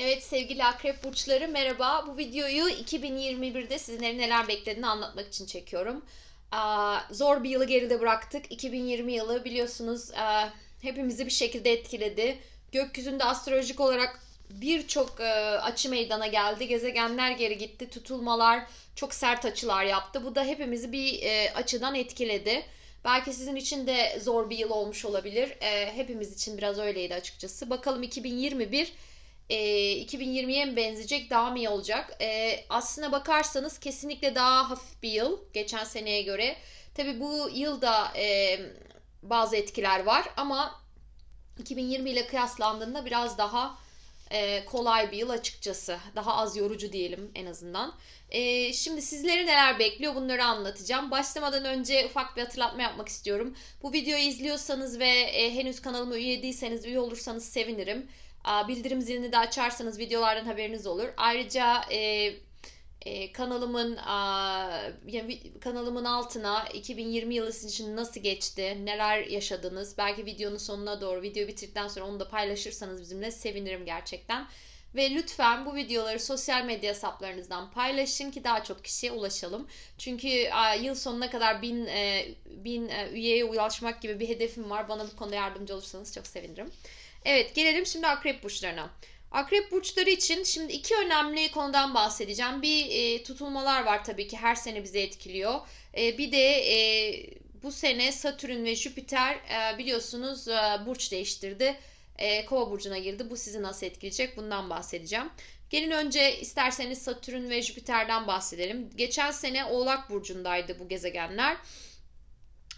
Evet sevgili akrep burçları merhaba. Bu videoyu 2021'de sizlerin neler beklediğini anlatmak için çekiyorum. Zor bir yılı geride bıraktık. 2020 yılı biliyorsunuz hepimizi bir şekilde etkiledi. Gökyüzünde astrolojik olarak birçok açı meydana geldi. Gezegenler geri gitti. Tutulmalar çok sert açılar yaptı. Bu da hepimizi bir e, açıdan etkiledi. Belki sizin için de zor bir yıl olmuş olabilir. E, hepimiz için biraz öyleydi açıkçası. Bakalım 2021 e, 2020'ye mi benzeyecek daha mı iyi olacak? E, aslına bakarsanız kesinlikle daha hafif bir yıl geçen seneye göre. Tabi bu yılda e, bazı etkiler var ama 2020 ile kıyaslandığında biraz daha e, kolay bir yıl açıkçası. Daha az yorucu diyelim en azından. E, şimdi sizleri neler bekliyor bunları anlatacağım. Başlamadan önce ufak bir hatırlatma yapmak istiyorum. Bu videoyu izliyorsanız ve e, henüz kanalıma üye değilseniz üye olursanız sevinirim. Bildirim zilini de açarsanız videolardan haberiniz olur. Ayrıca e, e, kanalımın aa, yani kanalımın altına 2020 yılı sizin için nasıl geçti, neler yaşadınız, belki videonun sonuna doğru video bitirdikten sonra onu da paylaşırsanız bizimle sevinirim gerçekten. Ve lütfen bu videoları sosyal medya hesaplarınızdan paylaşın ki daha çok kişiye ulaşalım. Çünkü yıl sonuna kadar bin, e, bin e, üyeye ulaşmak gibi bir hedefim var. Bana bu konuda yardımcı olursanız çok sevinirim. Evet gelelim şimdi akrep burçlarına. Akrep burçları için şimdi iki önemli konudan bahsedeceğim. Bir e, tutulmalar var tabii ki her sene bizi etkiliyor. E, bir de e, bu sene Satürn ve Jüpiter e, biliyorsunuz e, burç değiştirdi. E, Kova burcuna girdi. Bu sizi nasıl etkileyecek? Bundan bahsedeceğim. Gelin önce isterseniz Satürn ve Jüpiter'den bahsedelim. Geçen sene Oğlak burcundaydı bu gezegenler.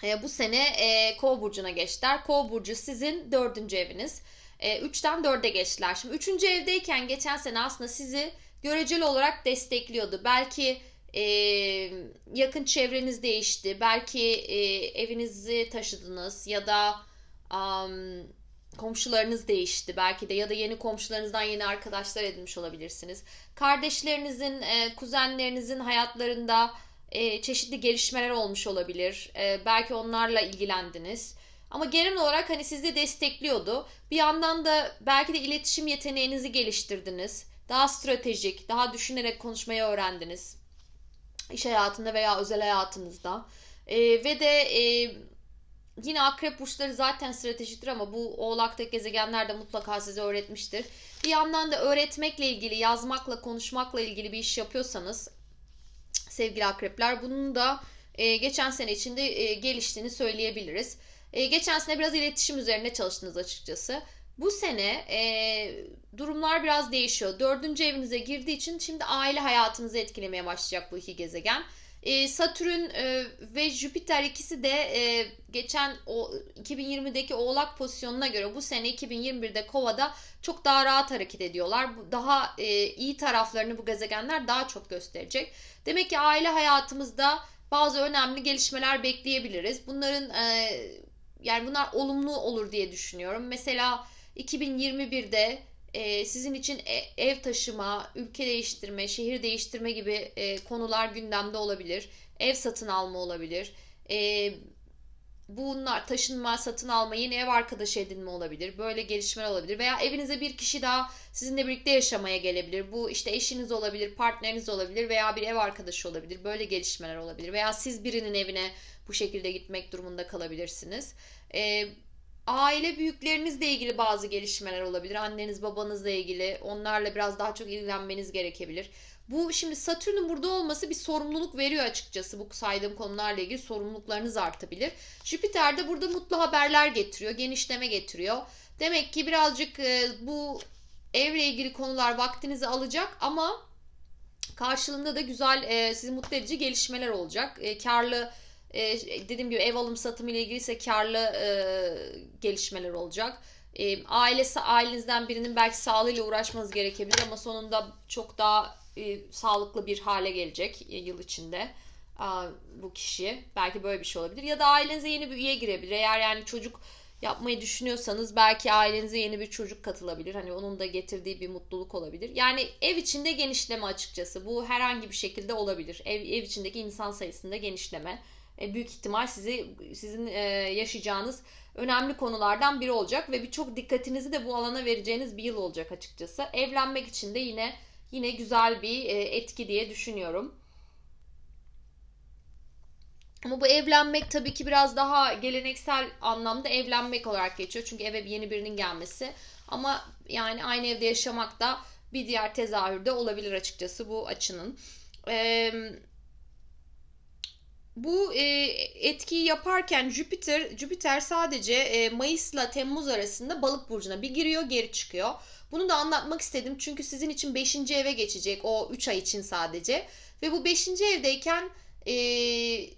E, bu sene e, Kova burcuna geçtiler. Kova burcu sizin dördüncü eviniz. E, üçten dörde geçtiler. Şimdi üçüncü evdeyken geçen sene aslında sizi göreceli olarak destekliyordu. Belki e, yakın çevreniz değişti. Belki e, evinizi taşıdınız ya da am, komşularınız değişti. Belki de ya da yeni komşularınızdan yeni arkadaşlar edinmiş olabilirsiniz. Kardeşlerinizin, e, kuzenlerinizin hayatlarında e, çeşitli gelişmeler olmuş olabilir. E, belki onlarla ilgilendiniz. Ama genel olarak hani sizi destekliyordu. Bir yandan da belki de iletişim yeteneğinizi geliştirdiniz. Daha stratejik, daha düşünerek konuşmayı öğrendiniz. İş hayatında veya özel hayatınızda. E, ve de e, yine akrep burçları zaten stratejiktir ama bu oğlaktaki gezegenler de mutlaka size öğretmiştir. Bir yandan da öğretmekle ilgili, yazmakla, konuşmakla ilgili bir iş yapıyorsanız sevgili akrepler bunun da e, geçen sene içinde e, geliştiğini söyleyebiliriz. E, geçen sene biraz iletişim üzerine çalıştınız açıkçası. Bu sene e, durumlar biraz değişiyor. Dördüncü evinize girdiği için şimdi aile hayatınızı etkilemeye başlayacak bu iki gezegen. E, Satürn e, ve Jüpiter ikisi de e, geçen o 2020'deki Oğlak pozisyonuna göre bu sene 2021'de Kova'da çok daha rahat hareket ediyorlar. Daha e, iyi taraflarını bu gezegenler daha çok gösterecek. Demek ki aile hayatımızda bazı önemli gelişmeler bekleyebiliriz. Bunların e, yani bunlar olumlu olur diye düşünüyorum. Mesela 2021'de e, sizin için e- ev taşıma, ülke değiştirme, şehir değiştirme gibi e, konular gündemde olabilir. Ev satın alma olabilir. E, bunlar taşınma, satın alma, yeni ev arkadaşı edinme olabilir. Böyle gelişmeler olabilir. Veya evinize bir kişi daha sizinle birlikte yaşamaya gelebilir. Bu işte eşiniz olabilir, partneriniz olabilir veya bir ev arkadaşı olabilir. Böyle gelişmeler olabilir. Veya siz birinin evine bu şekilde gitmek durumunda kalabilirsiniz. Ee, aile büyüklerinizle ilgili bazı gelişmeler olabilir. Anneniz, babanızla ilgili. Onlarla biraz daha çok ilgilenmeniz gerekebilir. Bu şimdi Satürn'ün burada olması bir sorumluluk veriyor açıkçası. Bu saydığım konularla ilgili sorumluluklarınız artabilir. Jüpiter de burada mutlu haberler getiriyor, genişleme getiriyor. Demek ki birazcık e, bu evle ilgili konular vaktinizi alacak ama karşılığında da güzel, e, sizi mutlu edici gelişmeler olacak. E, karlı e, dediğim gibi ev alım satım ile ilgili ise karlı e, gelişmeler olacak. E, ailesi ailenizden birinin belki sağlığıyla uğraşmanız gerekebilir ama sonunda çok daha e, sağlıklı bir hale gelecek e, yıl içinde Aa, bu kişi. Belki böyle bir şey olabilir. Ya da ailenize yeni bir üye girebilir. Eğer yani çocuk yapmayı düşünüyorsanız belki ailenize yeni bir çocuk katılabilir. Hani onun da getirdiği bir mutluluk olabilir. Yani ev içinde genişleme açıkçası. Bu herhangi bir şekilde olabilir. Ev, ev içindeki insan sayısında genişleme. e, büyük ihtimal sizi sizin e, yaşayacağınız önemli konulardan biri olacak ve birçok dikkatinizi de bu alana vereceğiniz bir yıl olacak açıkçası. Evlenmek için de yine yine güzel bir e, etki diye düşünüyorum. Ama bu evlenmek tabii ki biraz daha geleneksel anlamda evlenmek olarak geçiyor. Çünkü eve yeni birinin gelmesi. Ama yani aynı evde yaşamak da bir diğer tezahürde olabilir açıkçası bu açının. Ee, bu e, etkiyi yaparken Jüpiter Jüpiter sadece e, Mayıs'la Temmuz arasında Balık burcuna bir giriyor, geri çıkıyor. Bunu da anlatmak istedim çünkü sizin için 5. eve geçecek o 3 ay için sadece. Ve bu 5. evdeyken e,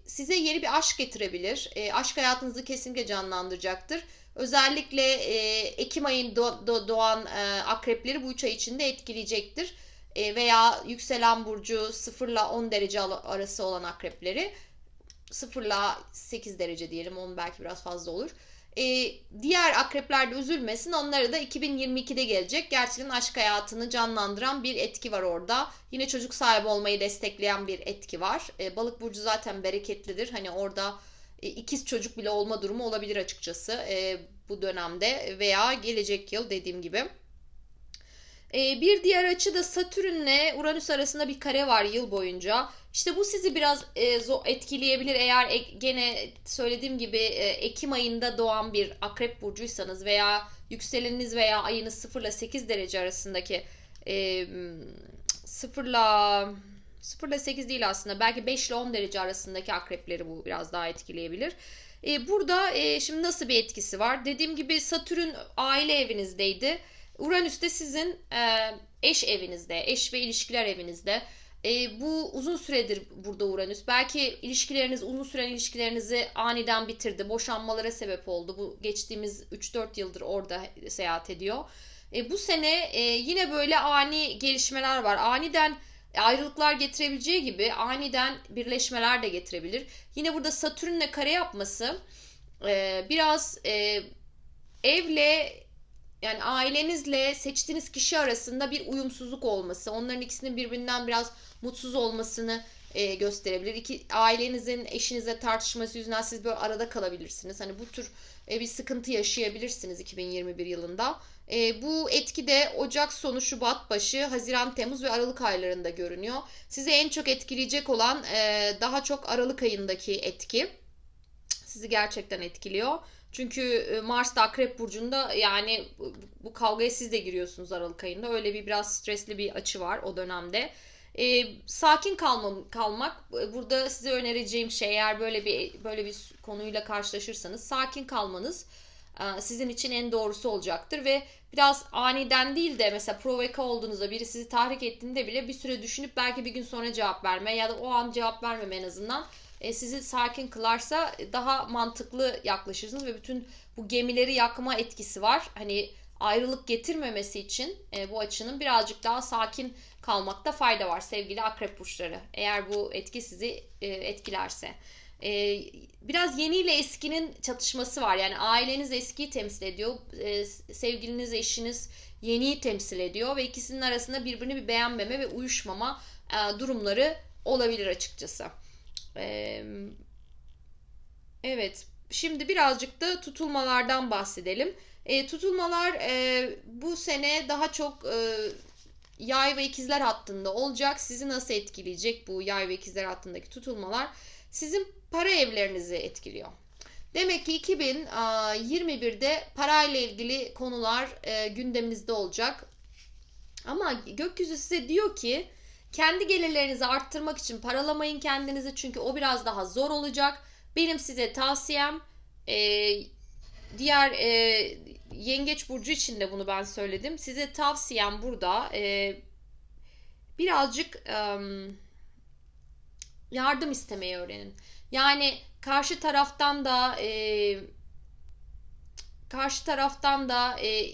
size yeni bir aşk getirebilir. E, aşk hayatınızı kesinlikle canlandıracaktır. Özellikle e, Ekim ayında do, do, doğan e, akrepleri bu 3 ay içinde etkileyecektir. E, veya yükselen burcu 0 ile 10 derece arası olan akrepleri 0 ile 8 derece diyelim. Onun belki biraz fazla olur. Ee, diğer akrepler de üzülmesin. Onları da 2022'de gelecek. Gerçekten aşk hayatını canlandıran bir etki var orada. Yine çocuk sahibi olmayı destekleyen bir etki var. Ee, balık burcu zaten bereketlidir. Hani orada e, ikiz çocuk bile olma durumu olabilir açıkçası e, bu dönemde veya gelecek yıl dediğim gibi. E, bir diğer açı da Satürn'le Uranüs arasında bir kare var yıl boyunca. İşte bu sizi biraz e, etkileyebilir eğer e, gene söylediğim gibi e, Ekim ayında doğan bir akrep burcuysanız veya yükseleniniz veya ayınız 0 ile 8 derece arasındaki e, 0 ile 0 ile 8 değil aslında belki 5 ile 10 derece arasındaki akrepleri bu biraz daha etkileyebilir. E, burada e, şimdi nasıl bir etkisi var? Dediğim gibi Satürn aile evinizdeydi. Uranüs de sizin e, eş evinizde, eş ve ilişkiler evinizde. E, bu uzun süredir burada Uranüs. Belki ilişkileriniz, uzun süren ilişkilerinizi aniden bitirdi. Boşanmalara sebep oldu. Bu geçtiğimiz 3-4 yıldır orada seyahat ediyor. E, bu sene e, yine böyle ani gelişmeler var. Aniden ayrılıklar getirebileceği gibi aniden birleşmeler de getirebilir. Yine burada Satürn'le kare yapması e, biraz e, evle yani ailenizle seçtiğiniz kişi arasında bir uyumsuzluk olması, onların ikisinin birbirinden biraz mutsuz olmasını e, gösterebilir. İki ailenizin eşinizle tartışması yüzünden siz böyle arada kalabilirsiniz. Hani bu tür e, bir sıkıntı yaşayabilirsiniz 2021 yılında. E, bu etki de Ocak sonu, Şubat başı, Haziran, Temmuz ve Aralık aylarında görünüyor. Sizi en çok etkileyecek olan e, daha çok Aralık ayındaki etki. Sizi gerçekten etkiliyor. Çünkü e, Mars da Akrep Burcu'nda yani bu kavgaya siz de giriyorsunuz Aralık ayında. Öyle bir biraz stresli bir açı var o dönemde. E, sakin kalma, kalmak e, burada size önereceğim şey eğer böyle bir böyle bir konuyla karşılaşırsanız sakin kalmanız e, sizin için en doğrusu olacaktır ve biraz aniden değil de mesela provoke olduğunuzda biri sizi tahrik ettiğinde bile bir süre düşünüp belki bir gün sonra cevap verme ya da o an cevap vermeme en azından e, sizi sakin kılarsa daha mantıklı yaklaşırsınız ve bütün bu gemileri yakma etkisi var. Hani ayrılık getirmemesi için e, bu açının birazcık daha sakin kalmakta fayda var sevgili akrep burçları. Eğer bu etki sizi e, etkilerse. E, biraz yeni ile eskinin çatışması var. Yani aileniz eskiyi temsil ediyor. E, sevgiliniz, eşiniz yeniyi temsil ediyor ve ikisinin arasında birbirini bir beğenmeme ve uyuşmama e, durumları olabilir açıkçası. Evet. Şimdi birazcık da tutulmalardan bahsedelim. E, tutulmalar e, bu sene daha çok e, yay ve ikizler hattında olacak. Sizi nasıl etkileyecek bu yay ve ikizler hattındaki tutulmalar? Sizin para evlerinizi etkiliyor. Demek ki 2021'de parayla ilgili konular gündeminizde olacak. Ama gökyüzü size diyor ki kendi gelirlerinizi arttırmak için paralamayın kendinizi çünkü o biraz daha zor olacak. Benim size tavsiyem e, diğer e, yengeç burcu için de bunu ben söyledim. Size tavsiyem burada e, birazcık e, yardım istemeyi öğrenin. Yani karşı taraftan da e, karşı taraftan da e,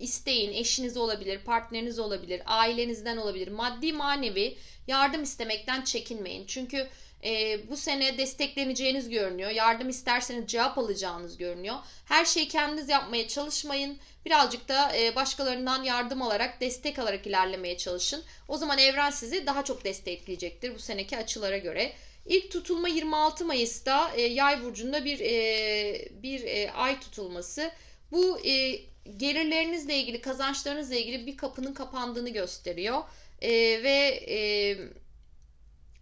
isteyin. Eşiniz olabilir, partneriniz olabilir, ailenizden olabilir. Maddi manevi yardım istemekten çekinmeyin. Çünkü e, bu sene destekleneceğiniz görünüyor. Yardım isterseniz cevap alacağınız görünüyor. Her şeyi kendiniz yapmaya çalışmayın. Birazcık da e, başkalarından yardım alarak, destek alarak ilerlemeye çalışın. O zaman evren sizi daha çok destekleyecektir bu seneki açılara göre. İlk tutulma 26 Mayıs'ta e, Yay burcunda bir e, bir e, ay tutulması. Bu e, gelirlerinizle ilgili, kazançlarınızla ilgili bir kapının kapandığını gösteriyor. E, ve e,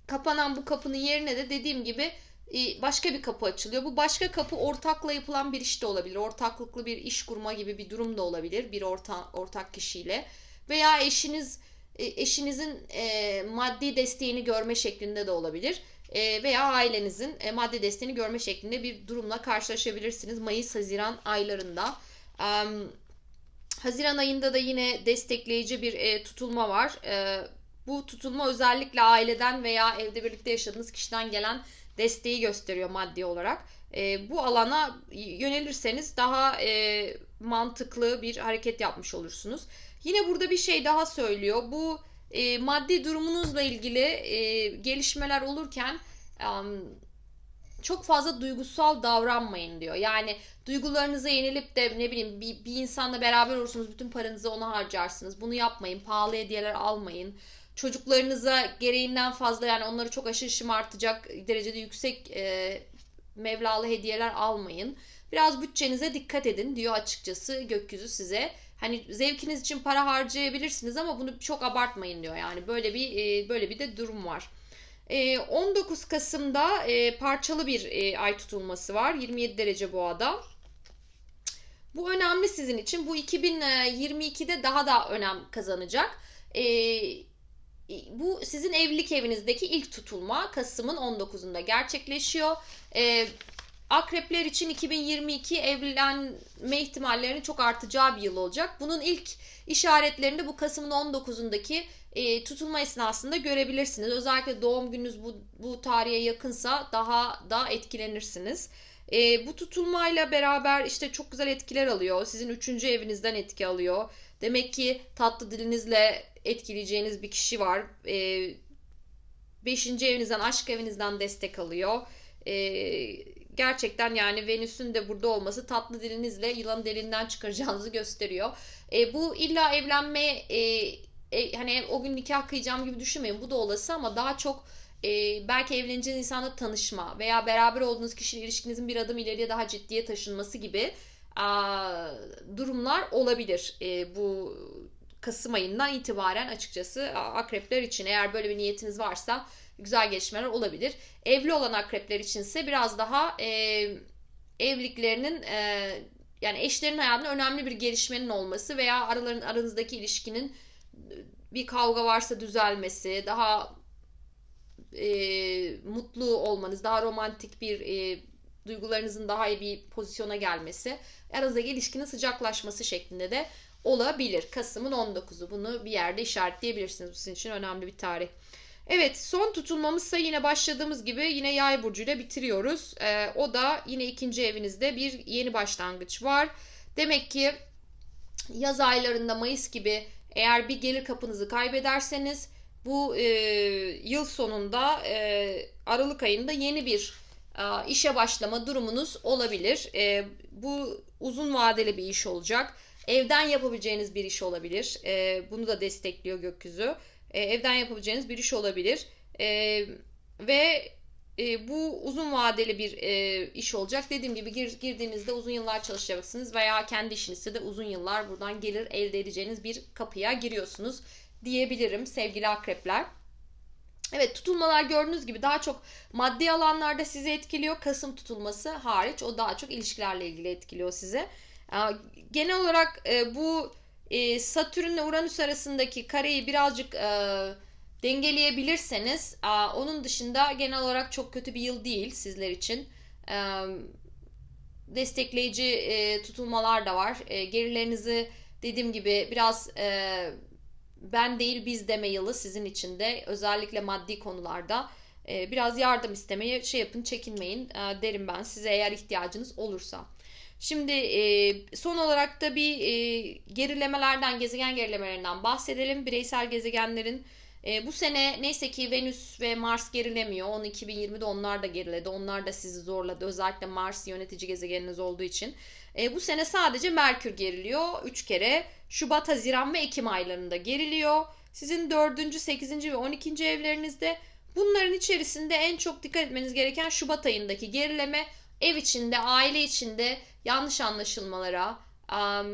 kapanan bu kapının yerine de dediğim gibi e, başka bir kapı açılıyor. Bu başka kapı ortakla yapılan bir iş de olabilir. Ortaklıklı bir iş kurma gibi bir durum da olabilir bir orta, ortak kişiyle. Veya eşiniz e, eşinizin e, maddi desteğini görme şeklinde de olabilir. E, veya ailenizin e, maddi desteğini görme şeklinde bir durumla karşılaşabilirsiniz Mayıs-Haziran aylarında. E, Haziran ayında da yine destekleyici bir e, tutulma var. E, bu tutulma özellikle aileden veya evde birlikte yaşadığınız kişiden gelen desteği gösteriyor maddi olarak. E, bu alana yönelirseniz daha e, mantıklı bir hareket yapmış olursunuz. Yine burada bir şey daha söylüyor. Bu e, maddi durumunuzla ilgili e, gelişmeler olurken e, çok fazla duygusal davranmayın diyor. Yani duygularınıza yenilip de ne bileyim bir, bir insanla beraber olursunuz bütün paranızı ona harcarsınız. Bunu yapmayın. Pahalı hediyeler almayın. Çocuklarınıza gereğinden fazla yani onları çok aşırı şımartacak derecede yüksek e, mevlalı hediyeler almayın. Biraz bütçenize dikkat edin diyor açıkçası gökyüzü size. Hani zevkiniz için para harcayabilirsiniz ama bunu çok abartmayın diyor. Yani böyle bir e, böyle bir de durum var. 19 e, Kasım'da e, parçalı bir ay tutulması var. 27 derece boğada. Bu önemli sizin için. Bu 2022'de daha da önem kazanacak. Bu sizin evlilik evinizdeki ilk tutulma Kasım'ın 19'unda gerçekleşiyor. Akrepler için 2022 evlenme ihtimallerinin çok artacağı bir yıl olacak. Bunun ilk işaretlerini de bu Kasım'ın 19'undaki e, tutulma esnasında görebilirsiniz. Özellikle doğum gününüz bu, bu tarihe yakınsa daha da etkilenirsiniz. E, bu tutulmayla beraber işte çok güzel etkiler alıyor. Sizin üçüncü evinizden etki alıyor. Demek ki tatlı dilinizle etkileyeceğiniz bir kişi var. E, beşinci evinizden, aşk evinizden destek alıyor. E, gerçekten yani Venüs'ün de burada olması tatlı dilinizle yılan delinden çıkaracağınızı gösteriyor. E, bu illa evlenme e, e, hani o gün nikah kıyacağım gibi düşünmeyin. Bu da olası ama daha çok e, belki evleneceğiniz insanla tanışma veya beraber olduğunuz kişiyle ilişkinizin bir adım ileriye daha ciddiye taşınması gibi a, durumlar olabilir. E, bu Kasım ayından itibaren açıkçası akrepler için eğer böyle bir niyetiniz varsa güzel gelişmeler olabilir. Evli olan akrepler içinse biraz daha e, evliliklerinin e, yani eşlerin hayatında önemli bir gelişmenin olması veya araların aranızdaki ilişkinin bir kavga varsa düzelmesi, daha e, mutlu olmanız, daha romantik bir e, duygularınızın daha iyi bir pozisyona gelmesi, aranızdaki ilişkinin sıcaklaşması şeklinde de olabilir. Kasım'ın 19'u. Bunu bir yerde işaretleyebilirsiniz. Bu sizin için önemli bir tarih. Evet son tutulmamızsa yine başladığımız gibi yine yay burcuyla bitiriyoruz. Ee, o da yine ikinci evinizde bir yeni başlangıç var. Demek ki yaz aylarında Mayıs gibi eğer bir gelir kapınızı kaybederseniz bu e, yıl sonunda e, Aralık ayında yeni bir e, işe başlama durumunuz olabilir. E, bu uzun vadeli bir iş olacak. Evden yapabileceğiniz bir iş olabilir. E, bunu da destekliyor gökyüzü e, evden yapabileceğiniz bir iş olabilir. E, ve e, bu uzun vadeli bir e, iş olacak. Dediğim gibi gir, girdiğinizde uzun yıllar çalışacaksınız veya kendi işinizde de uzun yıllar buradan gelir elde edeceğiniz bir kapıya giriyorsunuz diyebilirim sevgili akrepler. Evet tutulmalar gördüğünüz gibi daha çok maddi alanlarda sizi etkiliyor. Kasım tutulması hariç o daha çok ilişkilerle ilgili etkiliyor sizi. Genel olarak e, bu e, Satürn ile Uranüs arasındaki kareyi birazcık e, dengeleyebilirseniz onun dışında genel olarak çok kötü bir yıl değil sizler için. E, destekleyici e, tutulmalar da var. E, gerilerinizi dediğim gibi biraz ben değil biz deme yılı sizin için de özellikle maddi konularda biraz yardım istemeye şey yapın çekinmeyin derim ben size eğer ihtiyacınız olursa. Şimdi son olarak da bir gerilemelerden, gezegen gerilemelerinden bahsedelim. Bireysel gezegenlerin e, bu sene neyse ki Venüs ve Mars gerilemiyor. 10 2020'de onlar da geriledi. Onlar da sizi zorladı. Özellikle Mars yönetici gezegeniniz olduğu için. E, bu sene sadece Merkür geriliyor. 3 kere Şubat, Haziran ve Ekim aylarında geriliyor. Sizin 4. 8. ve 12. evlerinizde Bunların içerisinde en çok dikkat etmeniz gereken Şubat ayındaki gerileme, ev içinde, aile içinde yanlış anlaşılmalara, am,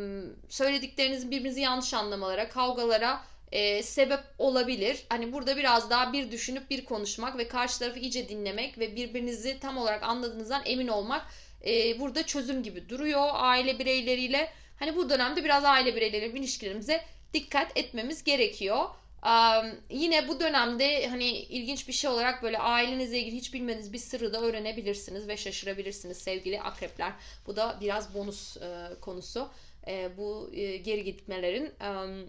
söylediklerinizin birbirinizi yanlış anlamalara, kavgalara e, sebep olabilir. Hani burada biraz daha bir düşünüp bir konuşmak ve karşı tarafı iyice dinlemek ve birbirinizi tam olarak anladığınızdan emin olmak e, burada çözüm gibi duruyor aile bireyleriyle. Hani bu dönemde biraz aile bireyleriyle ilişkilerimize dikkat etmemiz gerekiyor. Am, yine bu dönemde hani ilginç bir şey olarak böyle ailenizle ilgili hiç bilmediğiniz bir sırrı da öğrenebilirsiniz ve şaşırabilirsiniz sevgili akrepler. Bu da biraz bonus e, konusu. E, bu e, geri gitmelerin. Am,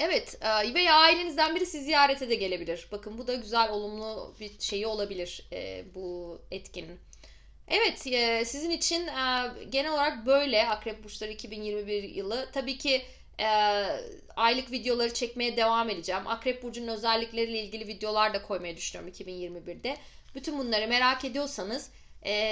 Evet e, veya ailenizden biri sizi ziyarete de gelebilir. Bakın bu da güzel olumlu bir şeyi olabilir e, bu etkinin. Evet e, sizin için genel olarak böyle Akrep Burçları 2021 yılı. Tabii ki aylık videoları çekmeye devam edeceğim. Akrep Burcu'nun özellikleriyle ilgili videolar da koymayı düşünüyorum 2021'de. Bütün bunları merak ediyorsanız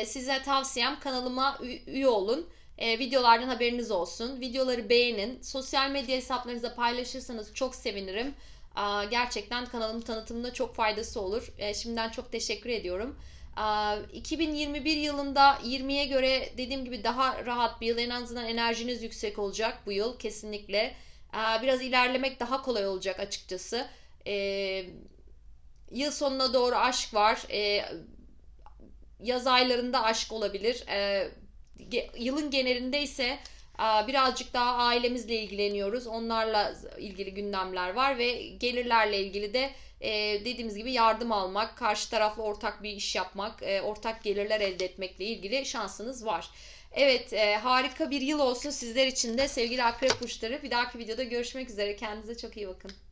size tavsiyem kanalıma üye olun. E, videolardan haberiniz olsun. Videoları beğenin. Sosyal medya hesaplarınızda paylaşırsanız çok sevinirim. Aa, gerçekten kanalımın tanıtımında çok faydası olur. E, şimdiden çok teşekkür ediyorum. Aa, 2021 yılında 20'ye göre dediğim gibi daha rahat bir yıl. En azından enerjiniz yüksek olacak bu yıl kesinlikle. Biraz ilerlemek daha kolay olacak açıkçası. Ee, yıl sonuna doğru aşk var. Yaz aylarında aşk olabilir. Yılın genelinde ise birazcık daha ailemizle ilgileniyoruz. Onlarla ilgili gündemler var ve gelirlerle ilgili de e, dediğimiz gibi yardım almak, karşı tarafla ortak bir iş yapmak, e, ortak gelirler elde etmekle ilgili şansınız var. Evet, e, harika bir yıl olsun sizler için de sevgili akrep burçları. Bir dahaki videoda görüşmek üzere. Kendinize çok iyi bakın.